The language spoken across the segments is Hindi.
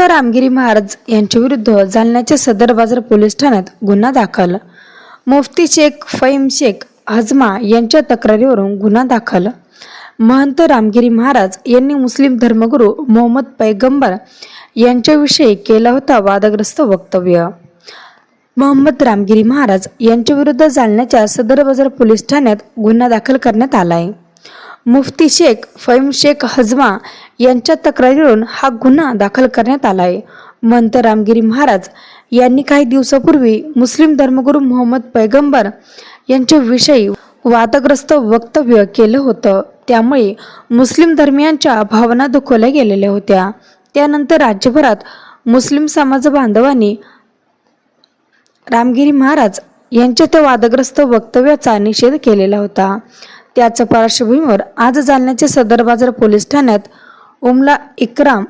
महंत रामगिरी महाराज यांच्याविरुद्ध जालन्याच्या सदर बाजार पोलीस ठाण्यात गुन्हा दाखल. मुफ्ती शेख फैम शेख हजमा यांच्या तक्रारीवरून गुन्हा दाखल. महंत रामगिरी महाराज यांनी मुस्लिम धर्मगुरू मोहम्मद पैगंबर यांच्याविषयी केला होता वादग्रस्त वक्तव्य. मोहम्मद रामगिरी महाराज यांच्याविरुद्ध जालन्याच्या सदर बाजार पोलीस ठाण्यात गुन्हा दाखल करण्यात आला आहे मुफ्ती शेख फैम शेख हजमा यांच्या तक्रारीवरून हा गुन्हा दाखल करण्यात आला आहे महंत रामगिरी महाराज यांनी काही दिवसापूर्वी मुस्लिम धर्मगुरू मोहम्मद पैगंबर यांच्याविषयी वादग्रस्त वक्तव्य केलं होतं. त्यामुळे मुस्लिम धर्मियांच्या भावना दुखवल्या गेलेल्या होत्या. त्यानंतर राज्यभरात मुस्लिम समाज बांधवांनी रामगिरी महाराज यांच्या त्या वादग्रस्त वक्तव्याचा निषेध केलेला होता. त्याच्या पार्श्वभूमीवर आज जालन्याचे सदर बाजार पोलीस ठाण्यात उमला इक्राम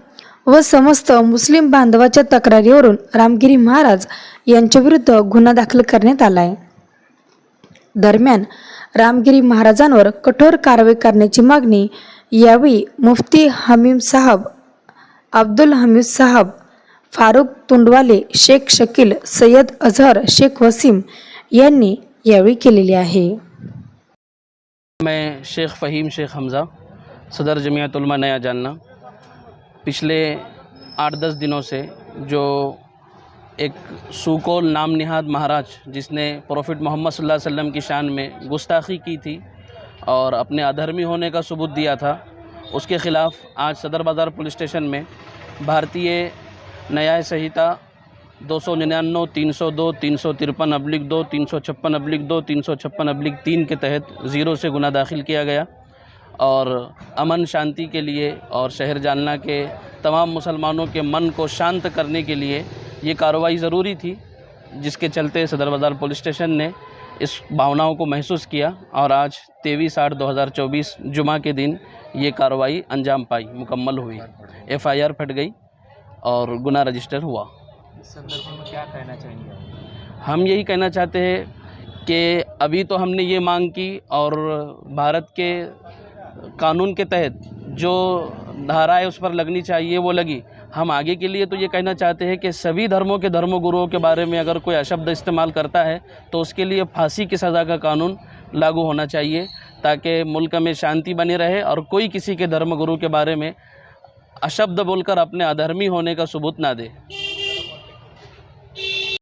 व समस्त मुस्लिम बांधवाच्या तक्रारीवरून रामगिरी महाराज यांच्याविरुद्ध गुन्हा दाखल करण्यात आला आहे दरम्यान रामगिरी महाराजांवर कठोर कारवाई करण्याची मागणी यावेळी मुफ्ती हमीम साहब अब्दुल हमीद साहब फारुख तुंडवाले शेख शकील सय्यद अझहर शेख वसीम यांनी यावेळी केलेली आहे. मैं शेख फ़हीम शेख हमज़ा, सदर जमियतुलमा नया जानना। पिछले आठ दस दिनों से जो एक सुकोल नाम निहाद महाराज, जिसने प्रॉफिट मोहम्मद सल्लल्लाहु वसल्लम की शान में गुस्ताखी की थी और अपने अधर्मी होने का सबूत दिया था, उसके ख़िलाफ़ आज सदर बाज़ार पुलिस स्टेशन में भारतीय न्याय संहिता दो सौ निन्यानवे, तीन सौ दो, तीन सौ तिरपन अब्लिक दो, तीन सौ छप्पन अब्लिक दो, तीन सौ छप्पन अब्लिक तीन के तहत ज़ीरो से गुना दाखिल किया गया। और अमन शांति के लिए और शहर जालना के तमाम मुसलमानों के मन को शांत करने के लिए ये कार्रवाई ज़रूरी थी, जिसके चलते सदर बाज़ार पुलिस स्टेशन ने इस भावनाओं को महसूस किया और आज तेईस आठ दो हज़ार चौबीस जुमा के दिन ये कार्रवाई अंजाम पाई, मुकम्मल हुई। एफ़आईआर फट गई और गुना रजिस्टर हुआ। इस संदर्भ में क्या कहना चाहेंगे हम यही कहना चाहते हैं कि अभी तो हमने ये मांग की और भारत के कानून के तहत जो धाराएँ उस पर लगनी चाहिए, वो लगी। हम आगे के लिए तो ये कहना चाहते हैं कि सभी धर्मों के धर्मगुरुओं के बारे में अगर कोई अशब्द इस्तेमाल करता है तो उसके लिए फांसी की सज़ा का कानून लागू होना चाहिए, ताकि मुल्क में शांति बनी रहे और कोई किसी के धर्मगुरु के बारे में अशब्द बोलकर अपने अधर्मी होने का सबूत ना दे।